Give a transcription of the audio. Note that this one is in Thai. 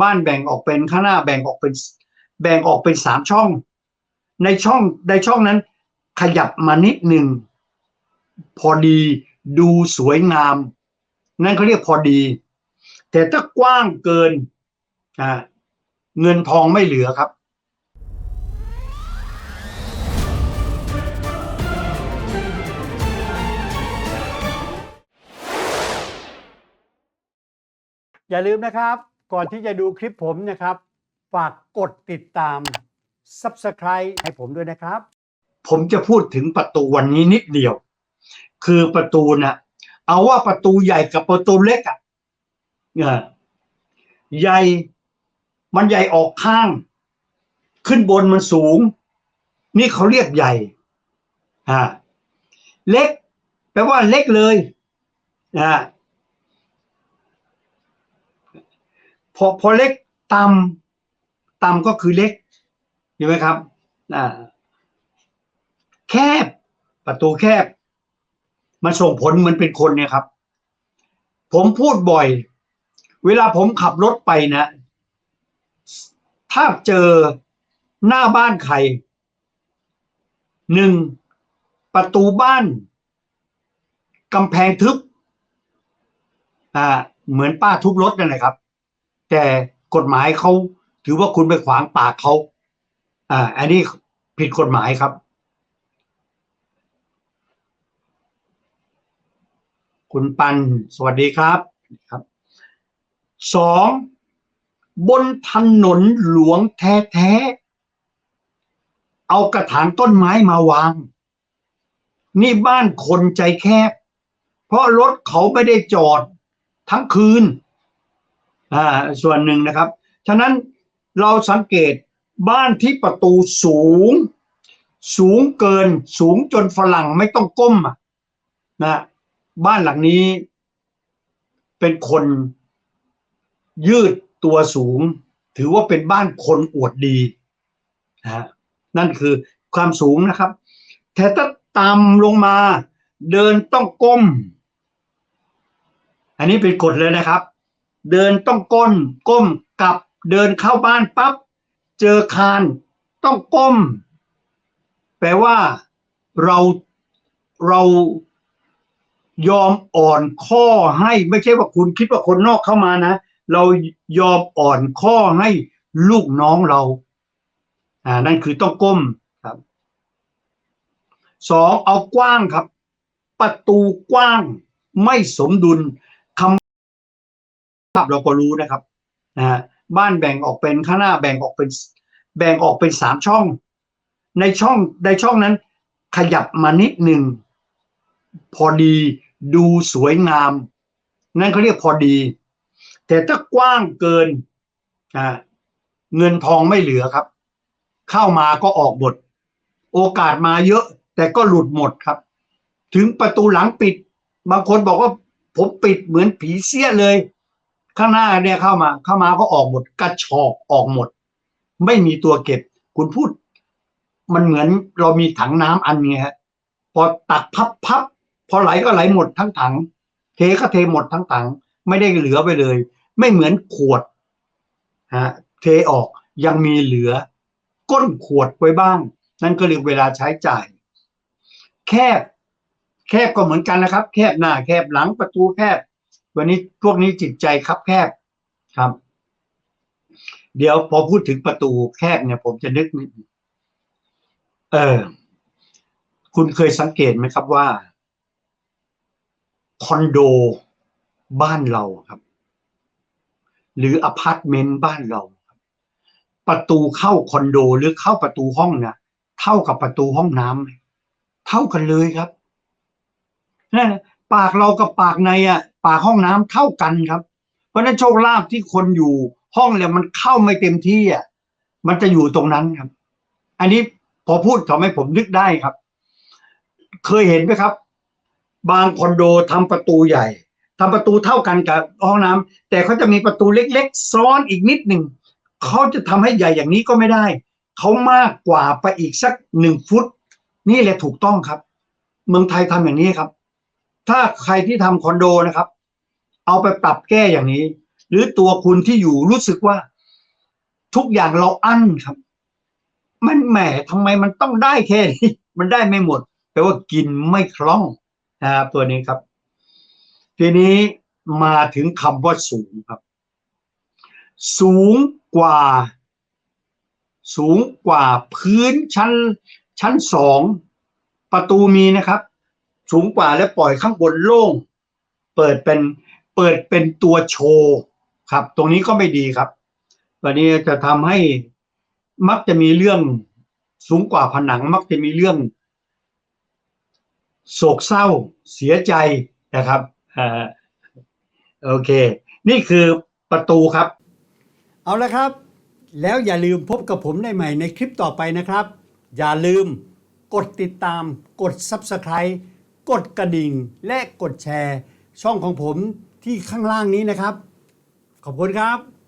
บ้านแบ่งออกเป็นข้างหน้าแบ่งออกเป็น แบ่งออกเป็นสามช่อง ในช่องในช่องนั้น ขยับมานิดหนึ่งพอดีดูสวยงาม นั่นเขาเรียกพอดี แต่ถ้ากว้างเกินเงินทองไม่เหลือครับอย่าลืมนะครับ ก่อนที่จะดูคลิปผมนะครับ ฝากกดติดตาม Subscribe ให้ผมด้วยนะครับ ผมจะพูดถึงประตูวันนี้นิดเดียว คือประตูนะ่ะเอาว่าประตูใหญ่กับประตูเล็กอะ่ะเนี่ยใหญ่มันใหญ่ออกข้าง ขึ้นบนมันสูง นี่เขาเรียกใหญ่อ่าเล็ก แปลว่าเล็กเลยอ่า พอพอเล็กต่ำต่ำก็คือเล็กเห็นไหมครับอ่าแคบประตูแคบ มันส่งผลเหมือนเป็นคนเนี่ยครับ ผมพูดบ่อย เวลาผมขับรถไปนะ ถ้าเจอหน้าบ้านใครหนึ่งประตูบ้านกำแพงทึบอ่าเหมือนป้าทุบรถนั่นแหละครับ แต่กฎหมายเขาถือว่าคุณไปขวางปากเขาอ่า อันนี้ผิดกฎหมายครับ คุณปันสวัสดีครับครับสองบนถนนหลวงแท้ๆ เอากระถางต้นไม้มาวาง นี่บ้านคนใจแคบ เพราะรถเขาไม่ได้จอดทั้งคืน อ่าส่วนหนึ่งนะครับ ฉะนั้นเราสังเกตบ้านที่ประตูสูง สูงเกินสูงจนฝรั่งไม่ต้องก้มอะนะบ้านหลังนี้เป็นคนยืดตัวสูง ถือว่าเป็นบ้านคนอวดดีนะฮะนั่นคือความสูงนะครับ แต่ถ้าต่ำลงมาเดินต้องก้ม อันนี้เป็นกฎเลยนะครับ เดินต้องก้นก้มกลับเดินเข้าบ้านปั๊บเจอคานต้องก้ม แปลว่าเราเรายอมอ่อนข้อให้ไม่ใช่ว่าคุณคิดว่าคนนอกเข้ามานะ เรายอมอ่อนข้อให้ลูกน้องเรา อ่า นั่นคือต้องก้มครับสองเอากว้างครับ ประตูกว้างไม่สมดุลาพเราก็รู้นะครับนะฮะบ้านแบ่งออกเป็นข้างหน้าแบ่งออกเป็น แบ่งออกเป็นสามช่อง ในช่องในช่องนั้น ขยับมานิดหนึ่งพอดีดูสวยงาม นั่นเขาเรียกพอดี แต่ถ้ากว้างเกินอ่าเงินทองไม่เหลือครับ เข้ามาก็ออกหมด โอกาสมาเยอะ แต่ก็หลุดหมดครับ ถึงประตูหลังปิด บางคนบอกว่าผมปิดเหมือนผีเสี้ยเลย ข้างหน้าเนี่ยเข้ามาเข้ามาก็ออกหมด กระชอกออกหมด ไม่มีตัวเก็บ คุณพูด มันเหมือนเรามีถังน้ำอันไงฮะพอตักพับพับพอไหลก็ไหลหมดทั้งถัง เทก็เทหมดทั้งถัง ไม่ได้เหลือไปเลย ไม่เหมือนขวดฮะเทออกยังมีเหลือ ก้นขวดไว้บ้าง นั่นก็เรียกเวลาใช้จ่าย แคบ แคบก็เหมือนกันนะครับ แคบหน้า แคบหลังประตูแคบ วันนี้พวกนี้จิตใจคับแคบครับ เดี๋ยวพอพูดถึงประตูแคบเนี่ย ผมจะนึกนิดเออ คุณเคยสังเกตไหมครับว่า คอนโดบ้านเราครับ หรืออพาร์ตเมนต์บ้านเราประตูเข้าคอนโดหรือเข้าประตูห้องเนี่ยเท่ากับประตูห้องน้ำเท่ากันเลยครับนั่นปากเรากับปากในอะ ปากห้องน้ำเท่ากันครับ เพราะฉะนั้นโชคลาภที่คนอยู่ห้องเนี่ยมันเข้าไม่เต็มที่อะมันจะอยู่ตรงนั้นครับ อันนี้พอพูดทำให้ผมนึกได้ครับ เคยเห็นไหมครับ บางคอนโดทำประตูใหญ่ทำประตูเท่ากันกับห้องน้ำแต่เขาจะมีประตูเล็กๆ ซ้อนอีกนิดหนึ่งเขาจะทำให้ใหญ่อย่างนี้ก็ไม่ได้เขามากกว่าไปอีกสักหนึ่งฟุต นี่แหละถูกต้องครับ เมืองไทยทำอย่างนี้ครับ ถ้าใครที่ทำคอนโดนะครับ เอาไปปรับแก้อย่างนี้ หรือตัวคุณที่อยู่รู้สึกว่า ทุกอย่างเราอั้นครับ มันแหมทำไมมันต้องได้แค่นี้มันได้ไม่หมดแปลว่ากินไม่คล่องนะครับตัวนี้ครับ ทีนี้มาถึงคำว่าสูงครับ สูงกว่า สูงกว่าพื้นชั้น ชั้นสองประตูมีนะครับ สูงกว่าและปล่อยข้างบนโล่ง เปิดเป็น เปิดเป็นตัวโชว์ครับ ตรงนี้ก็ไม่ดีครับวันนี้จะทำให้มักจะมีเรื่องสูงกว่าผนัง มักจะมีเรื่อง โศกเศร้าเสียใจนะครับอ่าโอเค นี่คือประตูครับ เอาละครับ แล้วอย่าลืมพบกับผมได้ใหม่ในคลิปต่อไปนะครับ อย่าลืมกดติดตาม กด Subscribe กดกระดิ่ง และกดแชร์ ช่องของผม ที่ข้างล่างนี้นะครับ ขอบคุณครับ